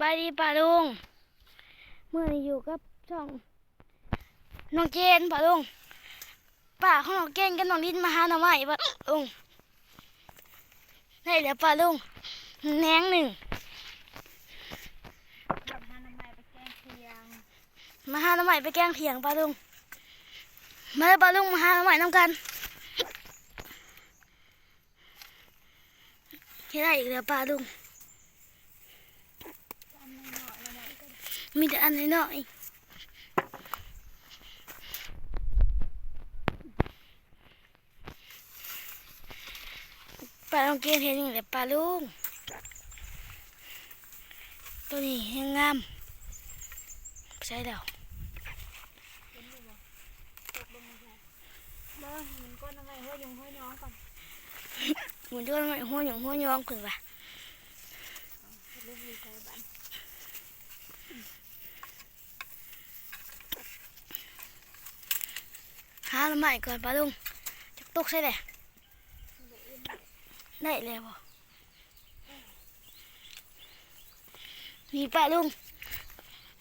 บายดีป่าลุงเมื่อนี้อยู่กับช่องน้องเจนป่าลุงป่าของน้องเจนกับน้องลินมาหาหน่อไม้ป่าลุงได้แล้วป่าลุงแหนงหนึ่งหาน้ำไม้ไปแกงเคียงมาหาหน่อไม้ไปแกล้งเถียงป่าลุงมาเลยป่าลุงมาหาหน่อไม้น้ำกันเฮ็ดได้อีกแล้วป่าลุง อันน้อยๆน้ำไม้ ก็ได้มีแต่อันน้อยๆปลาลองเกณฑ์เห็นอย่างไรปลาลุงตัวนี้ยังงามใช่แล้วเห็นอยู่บ่ตกลงมาใช่เบ้อมันก็น้ำไม้ห้วยยงห้วยน้องก่อนหมุนด้วยหัวหยองหัวยองขึ้นว่ะ เห็นลูกอยู่ใส่บ้านหาใหม่ก่อนปลาลุงจะตกใช่เลยได้แล้วบ่มีปลาลุง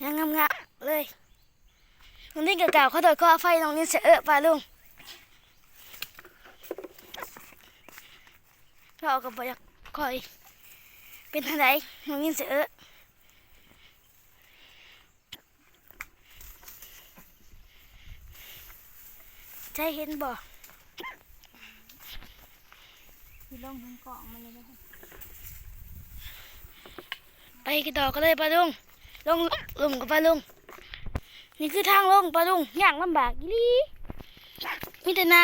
ยังงามๆเลยน้องนี่เก่าๆเขาโดดข้อไฟน้องนี่เสือปลาลุงเราก็บ่อยากคอย เป็นทางไหนน้องนี่เสือ ใช่เห็นบ่ที่ลงทั้งกล่องมันเลยนะคะไปกันต่อกันเลยปลาลุงลงลงกับปลาลุงนี่คือทางลงปลาลุงย่างลำบากอีหลีมีแต่น้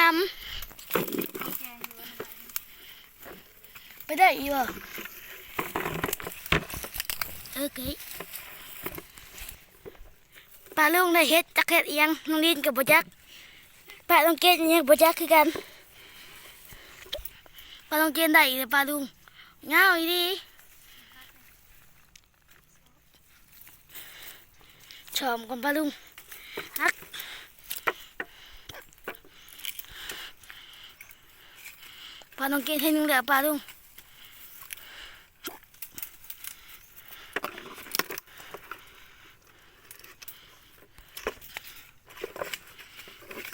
แกงอยู่ว่าน้ำไม้ำไปได้อีกบ่เออเกยปลาลุงได้เฮ็ดจักเฮ็ดเอียงน้องลินกับบ่จัก ปลาลงเกตยังบ่จักคือกันปลาลงเกตได้อีกแล้วปลาลุงเงาอีดีชอมกับปลาลุงฮักปลาลงเกตให้นึงเดียวปลาลุง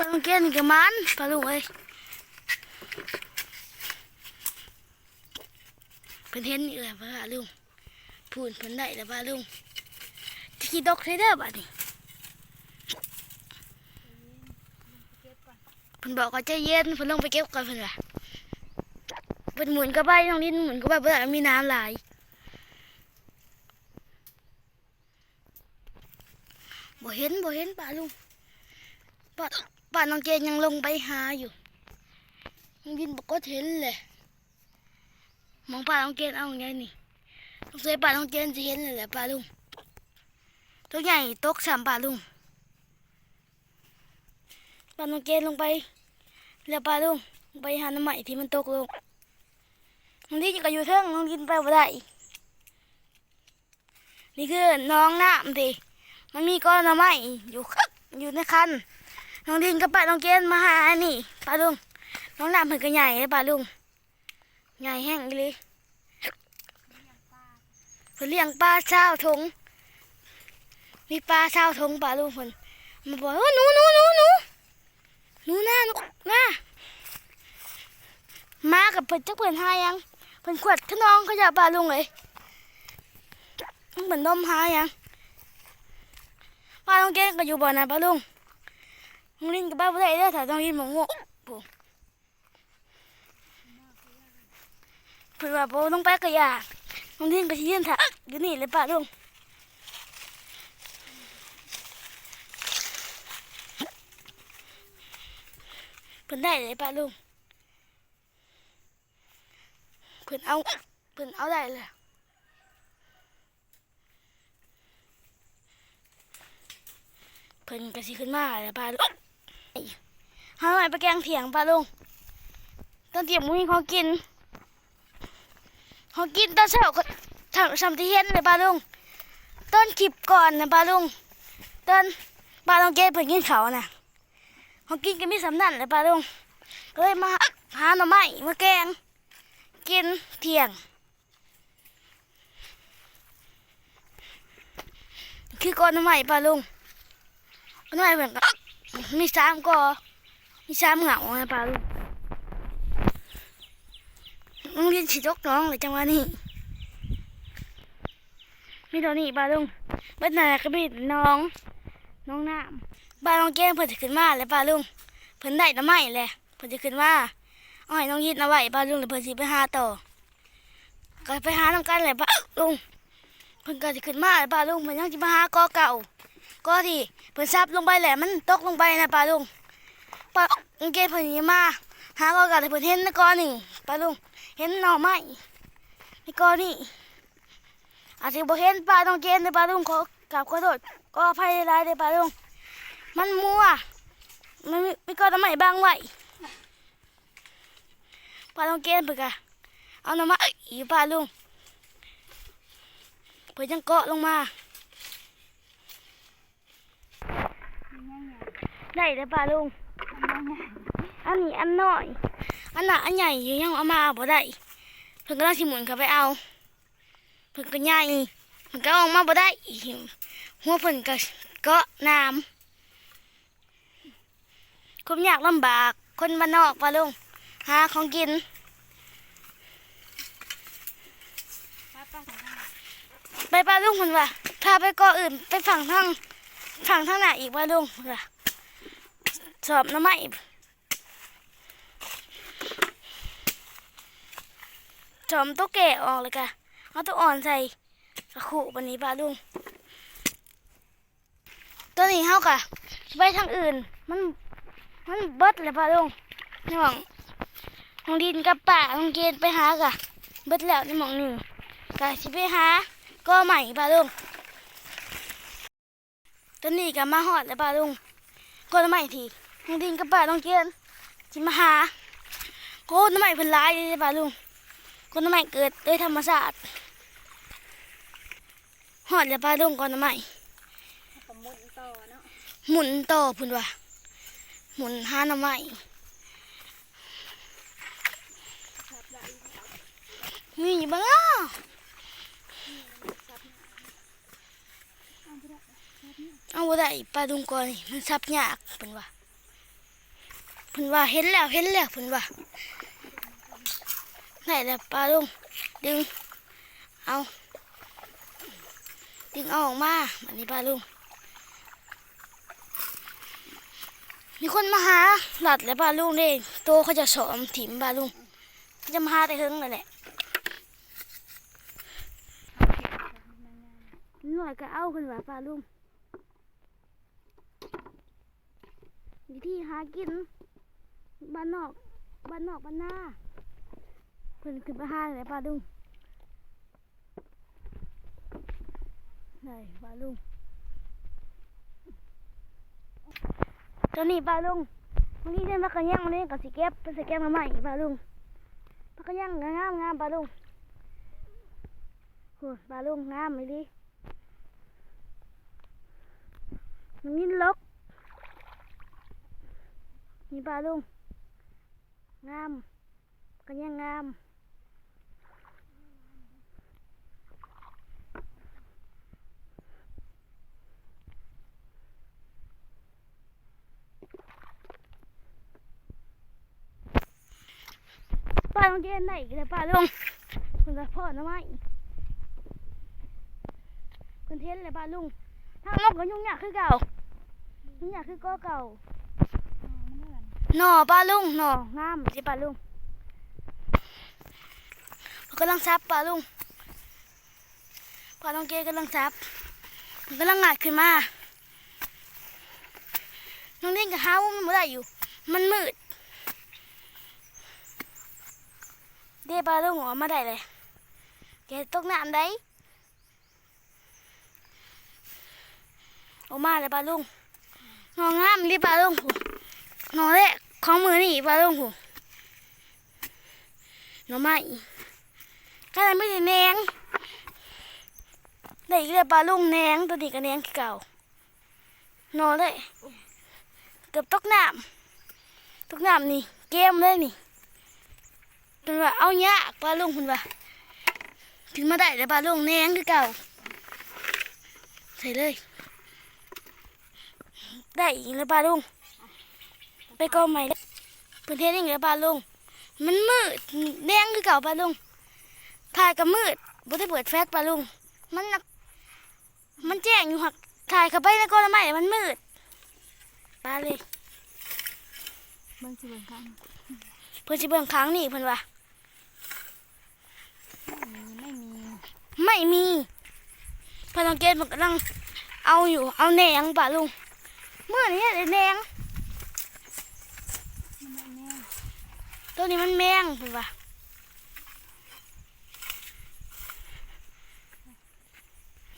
ปลาลงเกตนี่ก็มันปลาลุงเอ้ยเพิ่นเห็นอยู่แล้วปลาลุงพูนเพิ่นได้แล้วปลาลุงที่ดอกเทเดอร์บัดนี้เก็บก่อนเพิ่นบอกว่าใจเย็นเพิ่นลงไปเก็บก่อนเพิ่นว่าเพิ่นหมุนก็ไปน้องลินหมุนก็ไปเพิ่นมีน้ำหลายบ่เห็นบ่เห็นป้าลุงป้า ป้าน้องเจนยังลงไปหาอยู่น้องลินบอกก็เห็นเลยมองป้าน้องเจนเอาอย่างไงนี่สงสัยป้าน้องเจนจะเห็นเลยแหละป้าลุงตัวใหญ่ตกสามป้าลุงป้าน้องเจนลงไปแล้วปลาลุงไปหาน้ำใหม่ที่มันตกลงน้องที่ก็อยู่เทิงน้องกินไปบ่ได้นี่คือน้องน้ำดิมันมีก้อนน้ำใหม่อยู่คักอยู่ในคัน น้องดินกับป้าน้องเกณฑ์มาหาอันนี่ปลาลุง น้องน้ำเพิ่นก็ใหญ่เลยปลาลุง ใหญ่แห้งเลยเพิ่นเลี้ยงปลาเช้าทง มีปลาเช้าทงปลาลุงเพิ่นมาบอกว่าหนูหนูหนูหนูหนูหน้าหนูหน้ามากับเพิ่นจักเพิ่นหายังเพิ่นขวดขน้องเขาจะปลาลุงเลยเหมือนนมหายังปลาลุงเก่งก็อยู่บ่อนะปลาลุง มึงลินกับป้าบ่ได้เด้อถ้าต้องลินหมงงปุ๊บเพิ่นว่าบ่ต้องไปก็อย่าน้องลินก็สิยืนถ่าอยู่นี่เลยปลาลุงเพิ่นได้เลยปลาลุงเพิ่นเอาเพิ่นเอาได้เลยเพิ่นก็สิขึ้นมาแล้วปลาลุง หาหน่อยไปแกงเถียงปลาลุงตอนเตียงมึงมีขอกินขอกินตอนเช้าก็ทำทำที่เห็นเลยปลาลุงต้นคลิปก่อนนะปลาลุงต้นปลาลุงเกตเพิ่นกินเขาน่ะขอกินก็มีสำนันเลยปลาลุงก็เลยมาหาหน่อไม้มาแกง กินเที่ยงคือก้อนน้ำใหม่ปลาลุงก้อนน้ำใหม่เหมือนกับ มีสามกอมีสามเหงาไงปลาลุงมึงเรียนฉีดกน้องเลยจังวะนี้มีตัวนี้ปลาลุงเบ็ดหนาก็มีน้องน้องน้ำปลาลองเก้งเพิ่นจะขึ้นมาเลยปลาลุงเพิ่นได้น้ำใหม่เลยเพิ่นจะขึ้นมาอาให้น้องยิดเอาไว้ปลาลุงเลยเพิ่นสิไปหาต่อก็ไปหาน้ำกันเลยปลาลุงเพิ่นก็สิขึ้นมาเลยป้าลุงเพิ่นยังสิมาหากอเก่า ก็ที่เพิ่นซับลงไปแหละมันตกลงไปนะป้าลุงป้าลุงเกเพิ่นสิมาหากอเก่าแต่เพิ่นเห็นในกอนนี่ป้าลุงเห็นหน่อไม้ในกอนนี่อาจสิบ่เห็นป้าต้องเกณฑ์เลยป้าลุงขอกราบขอโทษก็อภัยหลายๆเลยป้าลุงมันมัวมันมีมีกอต้นไม้บังไว้ป้าต้องเกณฑ์เพิ่นก็เอาหน่อไม้อยู่ป้าลุงเพื่อจังเกาะลงมา ได้เลยป่าลุงอันนี้อันน้อย อันหนาอันใหญ่ยู่ยังเอามาบ่ได้เพิ่นก็ต้องสิหมุนเขาไปเอาเพิ่นก็ใหญ่เพิ่นก็เอาอกมาบ่ได้หัวเพิ่นก็กาะน้ำความยากลำบากคนบ้านนอกป่าลุงหาของกินไปปลาลุงคนว่าพาไปเกาะอื่นไปฝั่งทาง ฝั่งทางไหนอีกปลาลุงสอบน้ำไม้จอมตุ๊กแกออกเลยกะเอาตัวอ่อนใส่กระขู่วันนี้ปลาลุง ตัวนี้เฮากะไปทางอื่น มัน มันเบิดเลยปลาลุงนี่หวังน้องดินกับป่าน้องเกณฑ์ไปหากะเบิดแล้วในหมองหนึ่งกะสิไปหาก็ใหม่ปลาลุง ตอนนี้ก็มาหอดแล้วปลาลุงก็ใหม่ทีน้องดินกับป้าต้องเกียนจิมาหาโคตรใหม่เพิ่นร้ายเลยปลาลุงคนใหม่เกิดด้วยธรรมชาติหอดแล้วปลาลุงก่อนใหม่สมมุติต่อเนาะหมุนต่อพุ่นว่ะหมุนหาหน่อไม้ครับได้มีอยู่บ้างอะ เอาได้เอาได้ปลาดุงก่อนมันซับยากเพิ่นว่าเพิ่นว่าเห็นแล้วเห็นแล้วเพิ่นว่าได้แล้วปลาดุงดึง เอา ดึงเอาออกมาอันนี้ปลาดุงมีคนมาหาหลัดแล้วปลาลุงเด้โตเขาจะสอมถิ่มปลาลุงจะมาหาแต่เฮิงนั่นแหละหน่อยก็เอาขึ้นว่าปลาลุง วิธีหากินบ้านนอกบ้านนอกบ้านหน้าเพิ่นขึ้นไปหาเลยปลาลุงไหนปลาลุงตัวนี้ปลาลุงวันนี้เดินปลากระย่างวันนี้ก็สิเก็บเป็นสิเก็บมาใหม่ปลาลุงปลากระย่างงามงามปลาลุงโหปลาลุงงามเลยดิมันนี่ลก นี่ปลาลุง งามกันยังงามปลาลงเกนไหนกันเลยปลาลุงคุณจะพ่อนะไหมคุณเทนเลยปลาลุงทางนกก็ยุ่งยากคือเก่ายุ่งยากคือก็เก่า หน่อปลาลุงหน่องามสิปลาลุงเขากำลังซับปลาลุงปลาลองเกกำลังซับมันกำลังงัดขึ้นมาน้องเล่นกับฮาวมันไม่ได้อยู่ มันมืดเดี๋ยวปลาลุงออกมาได้เลยแกตกน้ำได้ออกมาเลยปลาลุงหน่องามดิปลาลุงผู หนอแรกของมือนี่ปลาลงหูหน่อไม้ก็เลยไม่ได้แนงได้อีกเลยปลาลุงแนงตัวนี้ก็แนงเก่านอนเลยเกือบตกน้ำตกน้ำนี่เกมเลยนี่เป็นว่าเอายากปลาลุงคุณว่าถึงมาได้เลยปลาลุงแนงคือเก่าใส่เลย ได้อีกแล้วปลาลุง ไปก็ใหม่เลยเพื่อนเทศอีกแล้วปลาลุงมันมืดแดงคือเก่าปลาลุงถ่ายก็มืดบ่ได้เปิดแฟลชปลาลุงมันน่ะมันแจ้งอยู่หักถ่ายเข้าไปในก้อนไม้มันมืดปลาเลยเบิ่งสิเบิ่งกันเพื่อนสิเบิ่งค้างนี่เพื่อนว่าไม่มีไม่มีพลังเกตมันกำลังเอาอยู่เอาแหนงปลาลุงเมื่อนี้ได้แหนง มันไม่แน่ ตัวนี้มันแมงเพื่อนว่า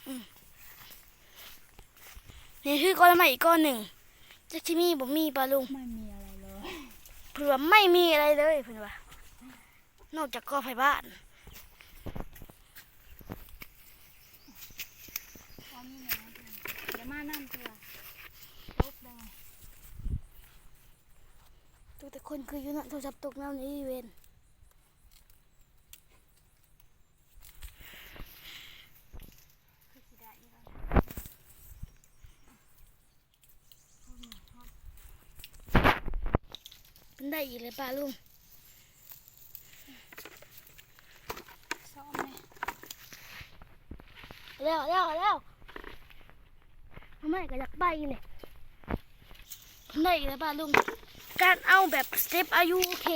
อืมนี่คือก้อนไม้อีกก้อนหนึ่งจะที่มีบ่มีปลาลุงไม่มีอะไรเลยเพื่อไม่มีอะไรเลยเพื่อนว่านอกจากกอไผ่บ้านอ๋อนี่ไงเดี๋ยวมานั่นตัวปุ๊บเลย ทุกแต่ คนคืออยู่นั่นโทรศัพท์ตกน้ำในอีเวนต์คือสิได้อีกแล้วมันได้อีกเลยปลาลุงซ้อมเลยแล้วแล้วแล้วทำไมก็อยากไปเลยได้อีกเลยปลาลุง การเอาแบบสเต็ปอายุโอเค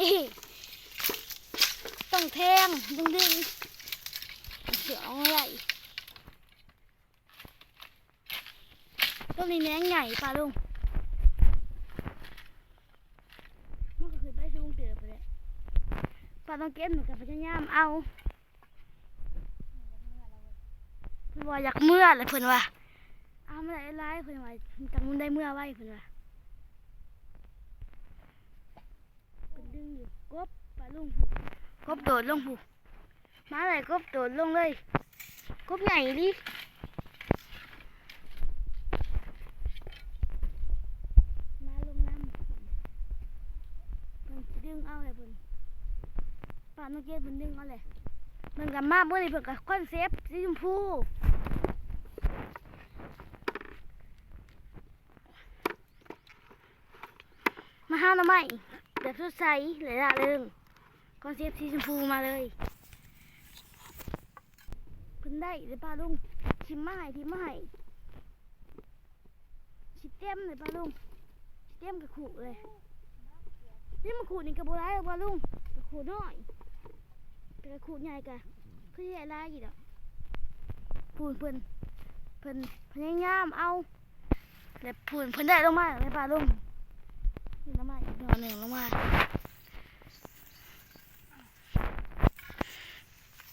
ต้องแทงต้องดึงเสือเอาอะไรต้องมีแหนงใหญ่ปลาลุงมันก็คือใบสูงเตือไปเลยปลาต้องเก็บเหมือนกับพยายามเอาเพิ่นว่าอยากเมื่อเลยเพิ่อนว่าเอาไมาได้หลายเพิ่อนว่าจังมันได้เมื่อไว้เพิ่อนว่าเพิ่น ดึงอยู่กบปลาลุงผูกบโดดลงผูมาเลยกบโดดลงเลยกบใหญ่ดิมาลงน้ำเพิ่นดึงเอาเลยเพิ่นปลาเมื่อกี้เพิ่นดึงเอาเลยเพิ่นกับมาเมื่อนี้เพิ่นกับคอนเซปต์สีชมพูมาหาหน่อไม้ แบบสดใสหลายละเริงคอนเซปต์สีชมพูมาเลยเพิ่นได้เลยป้าลุงชิมมาให้ทิมมาให้ชิเต็มเลยป้าลุงชิเต็มกับขู่เลยนี่มันขู่นี่กระโบร้ายหรอกป้าลุงกระขู่น้อยกระขู่ใหญ่กะคือใหญ่ร้ายอีกดอกพูนเพิ่นเพิ่นพยายามเอาแต่พูนเพิ่นได้ลงมาเลยป้าลุง ลงมาอีกหน่อยหนึ่งลงมา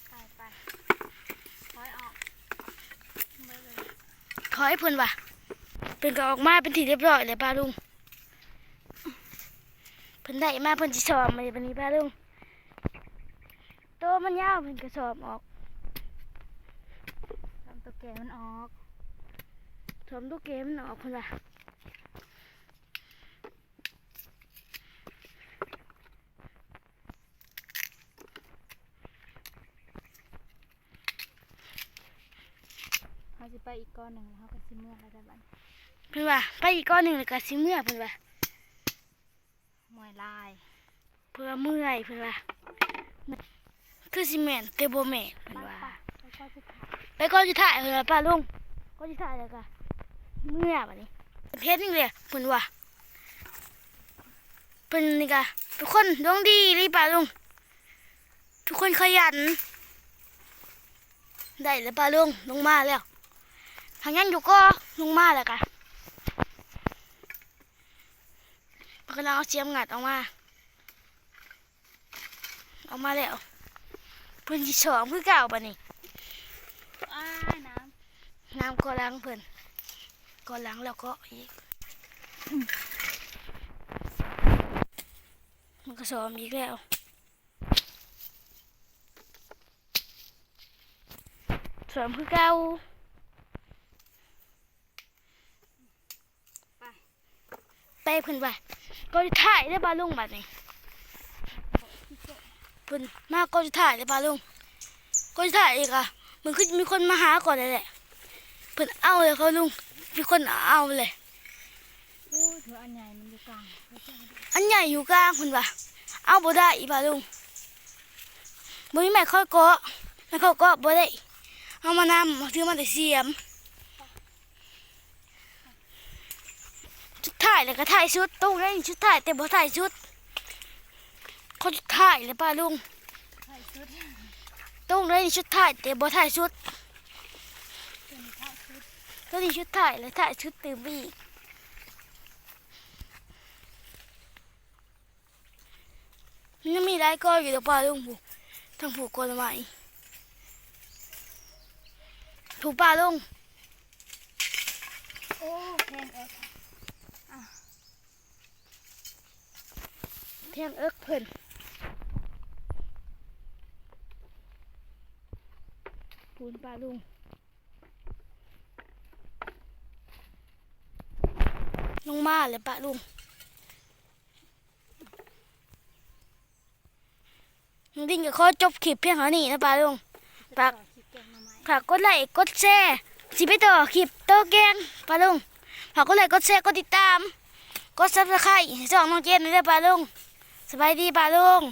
ไปไปถอยออกเบิ่งเลยขอให้เพิ่นว่ะเป็นก็ออกมาเป็นทีเรียบร้อยเลยป้าลุงเพิ่นได้มาเพิ่นจะสอบมาในวันนี้ป้าลุงโตมันยาวเพิ่นก็สอบออกทำตัวแกมันออกสอบทุกเกมมันออกเพิ่นว่ะเขา จะไปอีกก้อนหนึ่งแล้วเขาก็สิเมื่อแล้วแต่บัดเพิ่นว่าไปอีกก้อนหนึ่งเลยก็สิเมื่อเพิ่นว่ามวยลายเพื่อเมื่อยเพิ่นว่าคือสิแม่นแต่บ่แม่นเพิ่นว่าไปก็จะถ่ายไปก้อนสุดท้ายเพิ่นว่าป้าลุงก้อนสุดท้ายแล้วก็เมื่อบัดนี้เฮ็ดนี่เลยเพิ่นว่าเป็นนี่กะทุกคนดวงดีรีป่าลุงทุกคนขยันได้แล้วป่าลุงลงมาแล้ว ทางยังอยู่ก็ลงมาแล้วกะมันกำลังเอาเสียมงัดออกมาออกมาแล้วเพิ่นที่สองคือเก่าปะนี่อ้ายน้น้ำก็ล้างเพิ่นก็ล้างแล้วก็อีกมันก็สอมอีกแล้วสวมคือเก่าำไป ไปเพิ่นว่าก็จะถ่ายได้ปลาลุงบัดนี้เพิ่นมาก็จะถ่ายได้ปลาลุงก็จะถ่ายอีกอะมันคือมีคนมาหาก่อนเลยแหละเพิ่นเอาเลยเขาลุงมีคนเอาเลยโอ้ยเธออันใหญ่มันอยู่กลางเธอจะเอาดิอันใหญ่อยู่กลางเพิ่นว่าเอาบ่ได้อีป่าลุงบ่มีแม่ค่อยเกาะแม่ค่อยเกาะบ่ได้เอามานำถือมาแต่เสียมชุด ถ่ายแล้วก็ถ่ายชุดตรงนั้ชุดถ่ายแต่บ่ถ่ายชุดคนถ่ายเลยป้าลุงใส่ชุดตรงนั้ชุดถ่ายแต่บ่ถ่ายชุดตัวนี้ชุดถ่ายแล้วถ่ายชุดตื่นไปอีกมันยังมีหลายก้อนอยู่เดี๋ยวป้าลุงผูกทั้งผูกก้อนไม้ถูกป้าลุงโอ้แพงเอ็ก เพียงเอิกเพิ่นปูนป้าลุงลงมาเลยป้าลุงน้องดิ้งก็ขอจบคลิปเพียงเท่านี้นะป้าลุงปากคิดแกงหน่อไม้ฝากกดไลค์กดแชร์สิไปต่อคลิปโตแกงปลาลุงฝากกดไลค์กดแชร์กดติดตามกดซับสไครต์ให้ช่องน้องเจนด้วยเด้อปลาลุง สบายดีป่าลุง